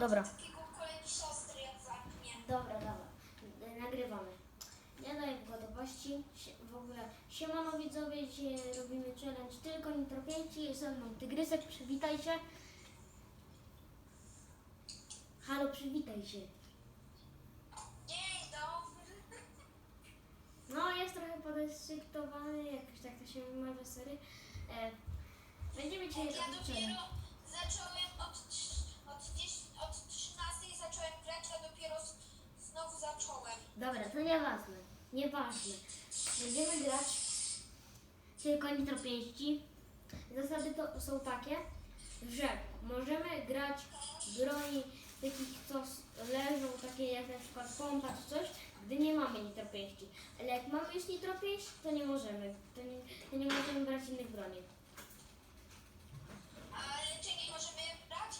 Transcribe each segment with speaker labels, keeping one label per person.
Speaker 1: Dobra. Dobra, dobra. E, Nagrywamy. Nie daję gotowości. W ogóle siemano widzowie, dzisiaj robimy challenge tylko nitropięci. Jest ze mną Tygrysek, przywitaj się. Halo, przywitaj się. No, jest trochę podekscytowany, jakoś tak to się wymawia, sorry. E, będziemy dzisiaj
Speaker 2: Ja
Speaker 1: robić
Speaker 2: dopiero
Speaker 1: challenge. Nieważne. Nieważne. Będziemy grać tylko nitropięści. Zasady to są takie, że możemy grać broni takich, co leżą, takie jak na przykład pompa czy coś, gdy nie mamy nitropięści. Ale jak mamy już nitropięść, to nie możemy. To nie, to nie możemy brać innych broni.
Speaker 2: Ale czy nie możemy brać?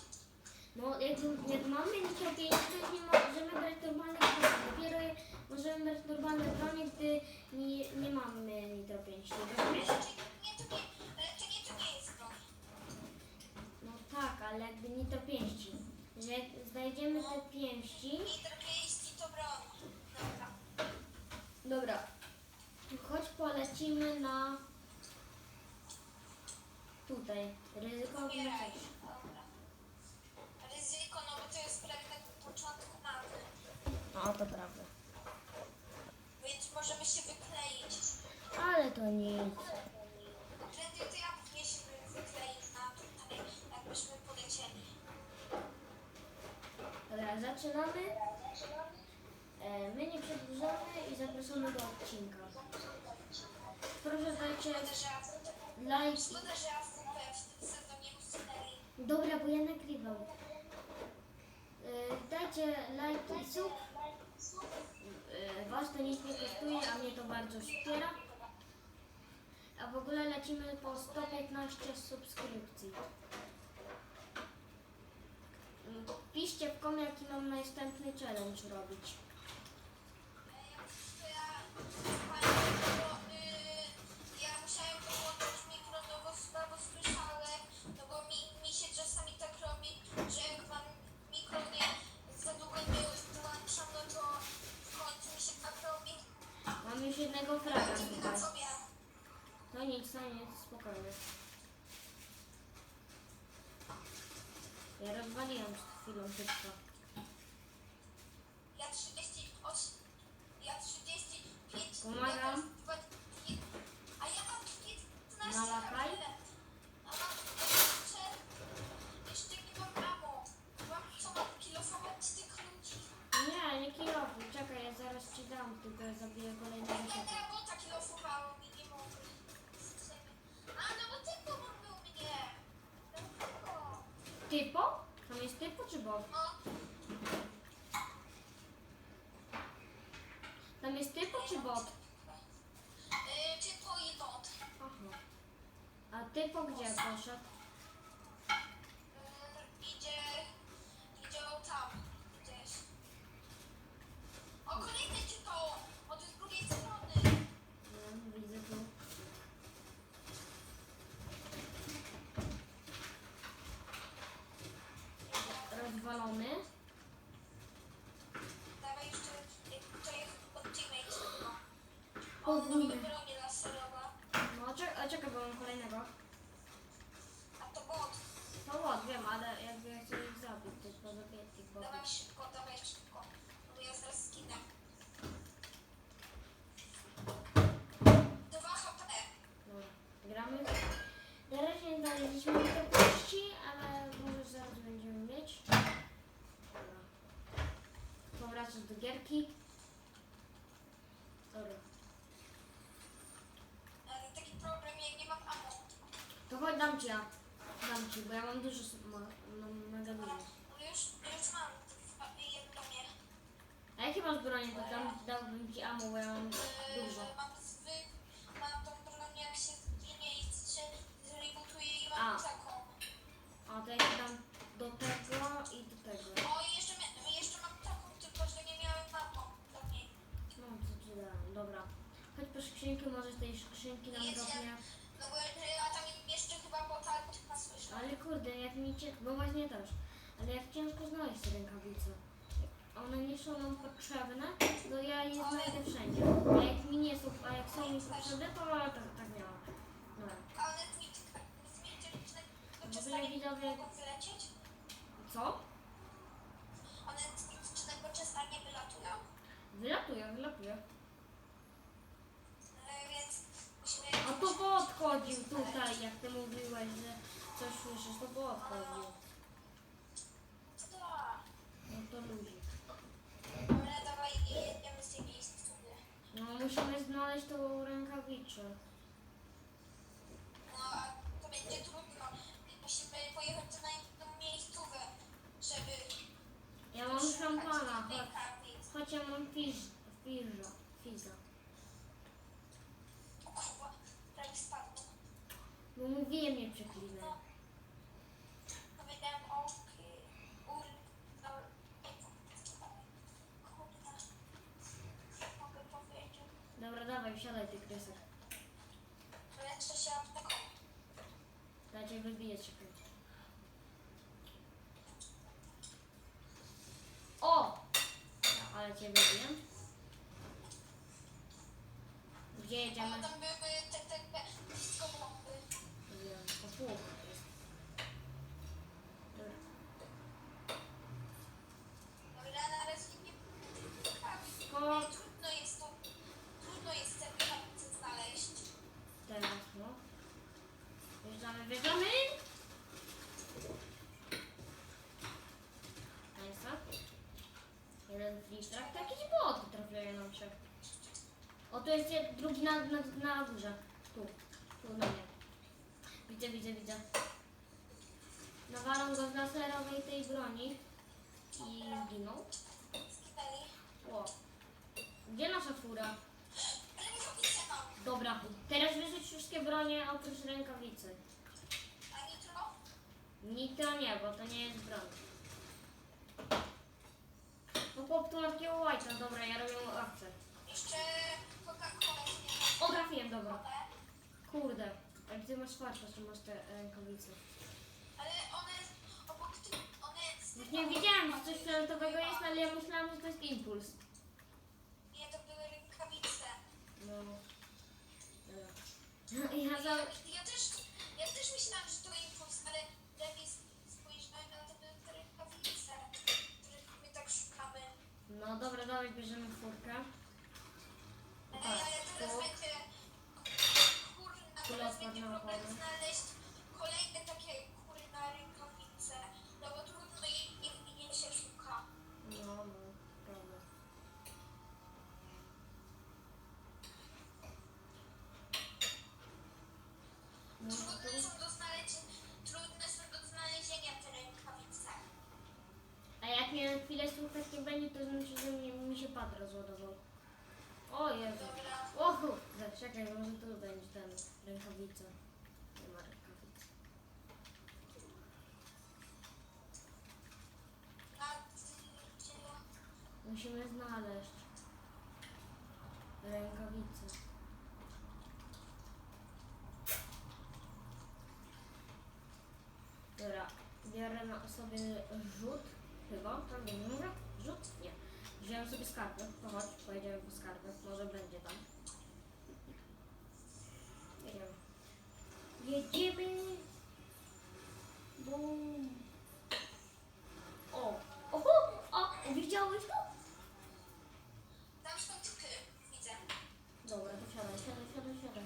Speaker 1: No, jak, jak mamy nitropięści, to nie możemy brać normalnych możemy brać normalne bronie, gdy nie, nie mamy nitropięści. Rozumiesz? No tak, ale jakby nitropięści. Że jak znajdziemy te pięści...
Speaker 2: Nitropięści to broń. Dobra.
Speaker 1: Dobra. Chodź polecimy na... Tutaj. Ryzykowny Zaczynamy. E, my nie przedłużamy i zapraszamy do odcinka. Proszę dajcie like. Dobra, bo ja nagrywam. E, dajcie like i sub. E, Was to nic nie kosztuje, a mnie to bardzo wspiera. A w ogóle lecimy po 115 subskrypcji. Piszcie w kom, jaki mam następny challenge robić.
Speaker 2: No no mam no
Speaker 1: już jednego fraga. To nic, to nic, spokojnie. Ja rozwaliłem przed chwilą wszystko.
Speaker 2: Ja 38, ja 35,
Speaker 1: Pomagam.
Speaker 2: a ja mam 15
Speaker 1: Nalakaj.
Speaker 2: A mam jeszcze, jeszcze nie mam amo. Mam co mam kilofować tych ludzi.
Speaker 1: Nie, nie kilofuj, czekaj, ja zaraz ci dam, tylko ja zabiję kolejnego rzeczy.
Speaker 2: będę bota kilofowało mi nie mogę. A no bo ty pomógł mnie. No tylko.
Speaker 1: Typo? Jest typo czy?
Speaker 2: No,
Speaker 1: Tam jest typo czy bot?
Speaker 2: yy, ty to i bot.
Speaker 1: Aha. A typo gdzie poszedł? 운동이 dam ci ja. Dam ci, bo ja mam dużo ma, mam mega
Speaker 2: Dobra,
Speaker 1: dużo.
Speaker 2: no już, już mam jedno nie.
Speaker 1: A jakie masz broń, to dam, dałbym ci ammo, bo ja mam dużo.
Speaker 2: Yy, mam zwyk, mam tą broń jak się zginie i się zrebootuje i
Speaker 1: A.
Speaker 2: mam taką.
Speaker 1: A to ja ci dam do tego i do tego.
Speaker 2: O, i jeszcze, mia- jeszcze mam taką, tylko że nie miałem ammo. Do niej.
Speaker 1: No, co ci dam, dobra. Chodź po skrzynki, może z tej skrzynki nam.
Speaker 2: No ja tam
Speaker 1: Ale kurde, jak mi cię... Bo właśnie też. Ale jak ciężko znaleźć te rękawice. One nie są nam potrzebne, to ja je znajdę wszędzie. A jak mi nie są, a jak są mi potrzebne, to tak, tak miałam.
Speaker 2: Mitycznego
Speaker 1: W
Speaker 2: czasami
Speaker 1: ogóle widzowie-
Speaker 2: mogą wylecieć?
Speaker 1: Co?
Speaker 2: One z mitycznego czasami wylatują.
Speaker 1: Wylatuję, wylatuję.
Speaker 2: E, Więc musimy...
Speaker 1: A to podchodził tutaj, jak ty mówiłeś, że Це що, шашликова
Speaker 2: вправді? Да. Ну то
Speaker 1: люди. Ну, давай едем
Speaker 2: себе. Ну, мы еще не знали, что
Speaker 1: рынка вечер. Wsiadaj ty kresek.
Speaker 2: Leczę się apteką.
Speaker 1: Dajcie wybiję czekaj. O! Ale cię wybiję. Gdzie jedziemy? O, tu jest je- drugi na, na, na górze. Tu. Tu na mnie. Widzę, widzę, widzę. Nawalam go z laserowej tej broni. I zginął. O. Gdzie nasza fura? Dobra, teraz wyrzuć wszystkie bronie oprócz rękawicy.
Speaker 2: Nitro?
Speaker 1: Nie, bo to nie jest broń. No chłop tu ma takiego łajca, dobra, ja robię akcję.
Speaker 2: Jeszcze
Speaker 1: O, trafiłem, dobra. Kurde, ale ty masz farta, że masz te rękawice.
Speaker 2: Ale one obok tych... One...
Speaker 1: Już nie wiedziałem, że coś fioletowego jest, ale ja myślałam, że to jest impuls.
Speaker 2: Nie, to były rękawice.
Speaker 1: No. Dobra. Ja za...
Speaker 2: Ja, ja, też, ja też myślałam, że to impuls, ale lepiej spojrzałem na te te rękawice, których my tak szukamy.
Speaker 1: No dobra, dawaj, bierzemy furkę.
Speaker 2: Będzie problem znaleźć kolejne takie kurna rękawice. No bo trudno je, je, je się szuka.
Speaker 1: No, no, prawda. No,
Speaker 2: Trudne
Speaker 1: to...
Speaker 2: są do znalezienia, trudne są do znalezienia te rękawice.
Speaker 1: A jak chwilę słuchać nie będzie, to znaczy, że mi, mi się pad rozładował. O Jezu.
Speaker 2: Dobra.
Speaker 1: Czekaj, może tu będzie ten rękawica. Nie ma
Speaker 2: ja?
Speaker 1: Musimy znaleźć rękawicę. Dobra, biorę na sobie rzut, chyba, mówię, rzut? Nie. Wziąłem sobie skarpę, to chodź, pojedziemy po skarbę, może będzie tam. Jedziemy. Jedziemy! Bum! O! Oho! O! Widziałeś to?
Speaker 2: Tam są typy, widzę.
Speaker 1: Dobra, to siadaj, siadaj, siadaj, siadaj.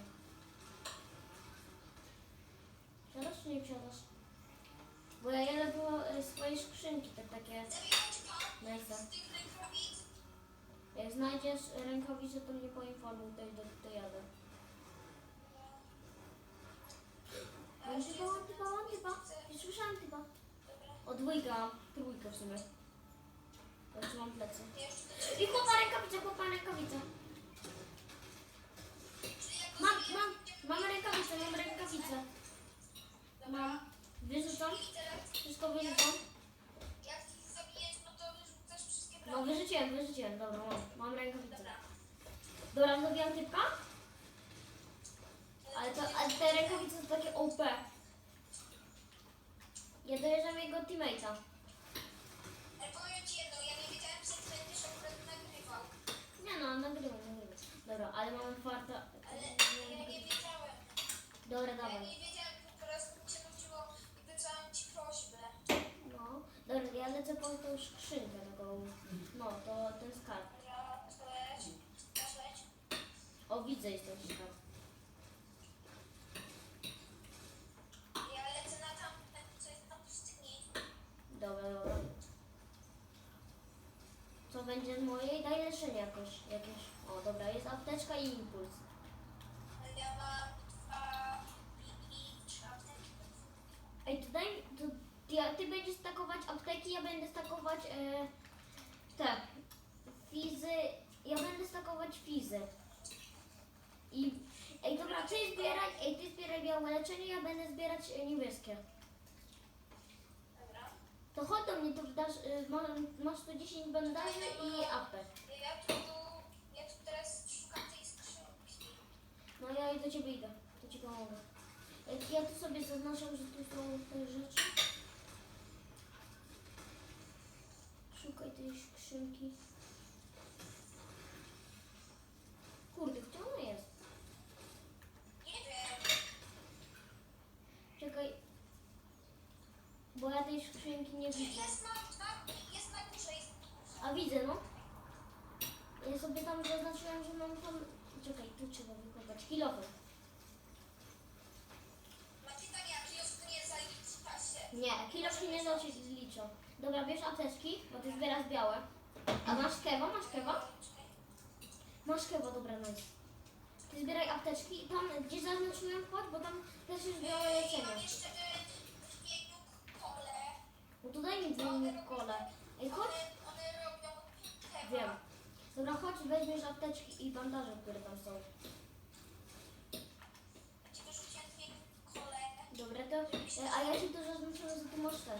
Speaker 1: Siadasz czy nie siadasz? Bo ja jadę po e, swoje skrzynki, tak takie
Speaker 2: Zabijać pan
Speaker 1: nice.
Speaker 2: z tych rękawic.
Speaker 1: Jak znajdziesz rękawice, to mnie poinformuj, to, to, to jadę. Mam typa, mam typa, mam typa. Nie słyszałam typa. O dwójka, mam. trójkę w sumie. Ja trzymam plecy.
Speaker 2: jeszcze
Speaker 1: I chłopa rękawica, chłopa rękawica. Mam, mam, mam rękawicę, mam rękawicę. Mam. Wyrzucam? Wszystko wyrzucam?
Speaker 2: no to
Speaker 1: wyrzuciłem, wyrzuciłem, dobra, mam, mam rękawicę.
Speaker 2: Dobra,
Speaker 1: zrobiłam typka? Ale, to, ale te rękawice są takie OP. Ja dojeżdżam jego teammate'a.
Speaker 2: Powiem ci jedno, ja nie wiedziałem, że ty będziesz akurat nagrywał.
Speaker 1: Nie no, nagrywam, nagrywam. Dobra, ale mamy farta.
Speaker 2: Ale ja nie wiedziałem.
Speaker 1: Dobra,
Speaker 2: Ja
Speaker 1: dawaj.
Speaker 2: nie wiedziałem, po raz mi się nudziło i wysłałam ci prośbę.
Speaker 1: No, dobra, ja lecę po tą skrzynkę taką. No, to ten skarb.
Speaker 2: Ja masz leć.
Speaker 1: O, widzę jest ten skarb.
Speaker 2: Ja lecę na tam, co jest na pustyni.
Speaker 1: Dobra, dobra. Co będzie z mojej? Daj leczenie jakoś, jakieś. O, dobra, jest apteczka i impuls.
Speaker 2: Ja mam dwa i, i trzy apteki.
Speaker 1: Ej, to daj, to ty, ty będziesz stakować apteki, ja będę stakować e, te fizy, ja będę stakować fizy. I, ej, dobra, ty zbieraj, ej, ty zbieraj białe leczenie, ja będę zbierać e, niebieskie. To chodź do mnie, to dasz, e, ma, masz tu 10 bandaży i apek.
Speaker 2: Ja tu, ja tu teraz szukam tej skrzynki.
Speaker 1: No ja do ciebie idę, to ci pomogę. Ja, ja tu sobie zaznaczam, że tu są te rzeczy. Szukaj tej skrzynki. Kurde, gdzie ona jest?
Speaker 2: Nie wiem.
Speaker 1: Czekaj. Bo ja tej skrzynki nie widzę.
Speaker 2: Jest na, jest na górze, jest.
Speaker 1: A widzę, no. Ja sobie tam zaznaczyłem, że mam tam... Czekaj, tu trzeba wykopać. Kilowy.
Speaker 2: Macie tak jak wiosny nie.
Speaker 1: Nie, kilo się nie dosyć liczą. Dobra, bierz apteczki, bo ty zbierasz białe. A masz kewa? Masz kewa? Masz kewa, dobra, nice. Ty zbieraj apteczki i tam, gdzie zaznaczyłem chodź, bo tam też jest białe leczenie. No to daj mi dwie kole. Ej, chodź. Wiem. Dobra, chodź, weźmiesz apteczki i bandaże, które tam są. Dobra, to... e, A ja ci to zaznaczyłem, że ty masz te.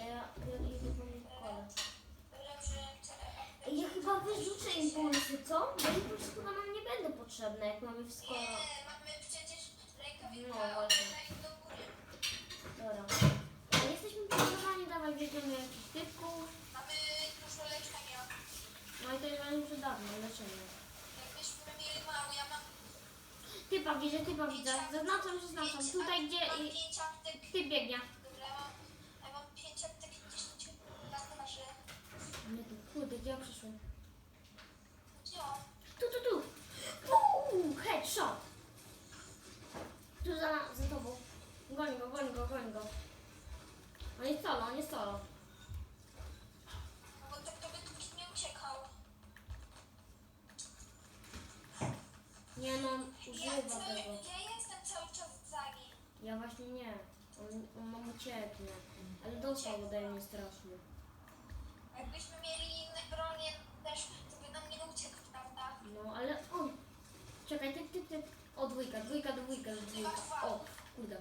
Speaker 1: Ja, ja, ja nie kole. Ej, Ja chyba wyrzucę impulsy, co? Bo impulsy chyba nam nie będą potrzebne, jak mamy.
Speaker 2: Nie, przecież rękawiczkę
Speaker 1: No, właśnie. Dobra. Jesteśmy przygotowani, dawaj, weźmiemy jakiś typków.
Speaker 2: Mamy dużo leczenia.
Speaker 1: No i to jest bardzo przydatne, leczenie.
Speaker 2: Jakbyśmy mieli mało, ja mam
Speaker 1: Typa widzę, typa widzę. Zaznaczam, zaznaczam.
Speaker 2: pięć
Speaker 1: Tutaj gdzie
Speaker 2: Mam
Speaker 1: i
Speaker 2: pięć aptek.
Speaker 1: ty biegnie.
Speaker 2: Dobra, ja mam, ja mam pięć aptek i dziesięć bandaży.
Speaker 1: Nie tu, kurde, gdzie ja przyszłem?
Speaker 2: Gdzie on?
Speaker 1: Tu, tu, tu. Uuu, headshot. Tu za, za tobą. Goń go, goń go, goń go. On jest solo, on jest solo.
Speaker 2: Bo tak to by tu nie uciekał.
Speaker 1: Nie no,
Speaker 2: Ja,
Speaker 1: używa
Speaker 2: cały,
Speaker 1: tego.
Speaker 2: ja jestem cały czas za nim.
Speaker 1: Ja właśnie nie. On, on nam ucieknie. Ale dostał ode mnie strasznie.
Speaker 2: Jakbyśmy mieli inne bronie też, to by nam nie uciekł, prawda?
Speaker 1: No, ale on. Czekaj, typ, typ, typ. O, dwójka, dwójka, dwójka, dwójka. O, kurde.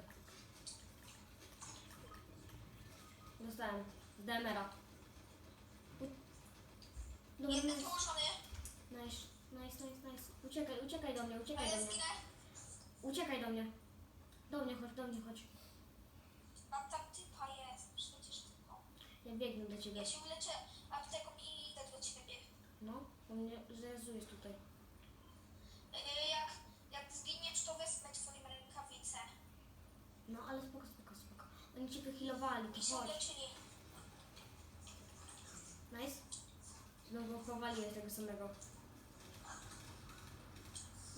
Speaker 1: Dostałem. Z DMR-a. Dobra,
Speaker 2: Jeden
Speaker 1: nice,
Speaker 2: położony,
Speaker 1: nice, nice, nice. Uciekaj, uciekaj do mnie,
Speaker 2: a
Speaker 1: uciekaj do
Speaker 2: ja
Speaker 1: mnie.
Speaker 2: zginę.
Speaker 1: Uciekaj do mnie. Do mnie chodź, do mnie chodź.
Speaker 2: A tam typa jest, przecież typa.
Speaker 1: Ja biegnę do ciebie.
Speaker 2: Ja się uleczę apteką i idę do ciebie.
Speaker 1: No, u mnie Jezu jest tutaj.
Speaker 2: Yy, Jak, jak zginiesz, to wezmę twoją rękawicę.
Speaker 1: No, ale spoko. Oni cię wychilowali, to chodź. Nice. Znowu powaliłem tego samego.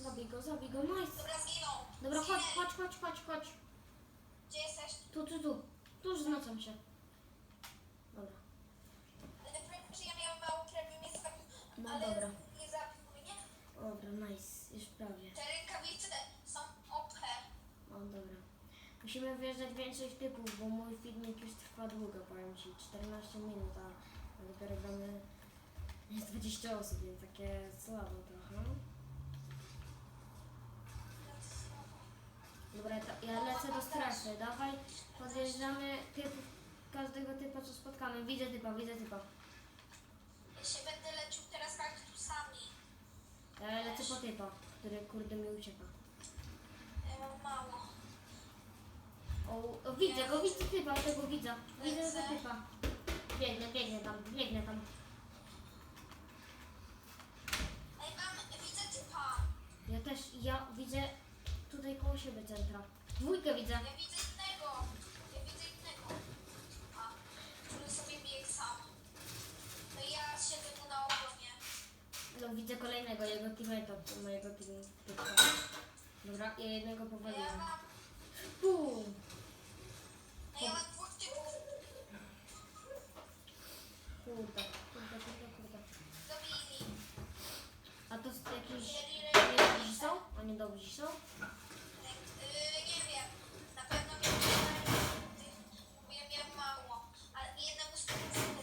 Speaker 1: Zabij go, zabij go, nice.
Speaker 2: Dobra, zginął.
Speaker 1: Dobra, chodź,
Speaker 2: Zginęli.
Speaker 1: chodź, chodź, chodź, chodź.
Speaker 2: Gdzie jesteś?
Speaker 1: Tu, tu, tu. Tu już zaznaczam się. Dobra.
Speaker 2: Ale powiem, że ja miałem mało krew i mnie zabił.
Speaker 1: No
Speaker 2: ale
Speaker 1: dobra.
Speaker 2: nie zabił mnie.
Speaker 1: Dobra, nice. Już prawie.
Speaker 2: Te rękawice są OP.
Speaker 1: O, dobra. Musimy wjeżdżać więcej typów, bo mój filmik już trwa długo, powiem Ci. 14 minut, a a dopiero gramy... Jest 20 osób, więc takie słabo trochę. Dobra, to ja lecę do strefy. Dawaj, podjeżdżamy typów, każdego typa, co spotkamy. Widzę typa, widzę typa.
Speaker 2: Ja się będę leczył teraz kaktusami.
Speaker 1: Ja lecę po typa, który kurde mi ucieka.
Speaker 2: Ja mam mało.
Speaker 1: O, o widzę go, widzę typa, tego widzę. Widzę tego typa. biegnę, biegnę tam, biegnę tam.
Speaker 2: Ej, mam, widzę typa.
Speaker 1: Ja też, ja widzę tutaj koło siebie centra. Dwójkę widzę.
Speaker 2: Ja widzę innego. Ja widzę innego. A, który sobie biegł sam. No i ja siedzę mu na obronie.
Speaker 1: No widzę kolejnego, jego teammate'a, mojego teammate'a. Dobra, ja jednego
Speaker 2: No ja
Speaker 1: powaliłem.
Speaker 2: mam,
Speaker 1: Bum!
Speaker 2: Stronę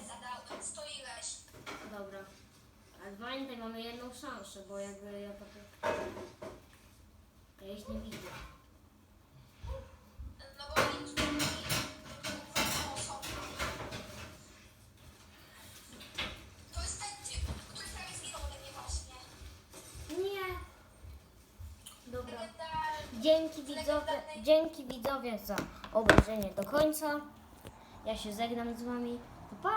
Speaker 2: zadałem. Sto ileś.
Speaker 1: Dobra. Ale pamiętaj, mamy jedną szansę, bo jakby ja tak... Ja ich nie widzę. Dzięki widzowie, dzięki widzowie za obejrzenie do końca. Ja się żegnam z wami. Pa!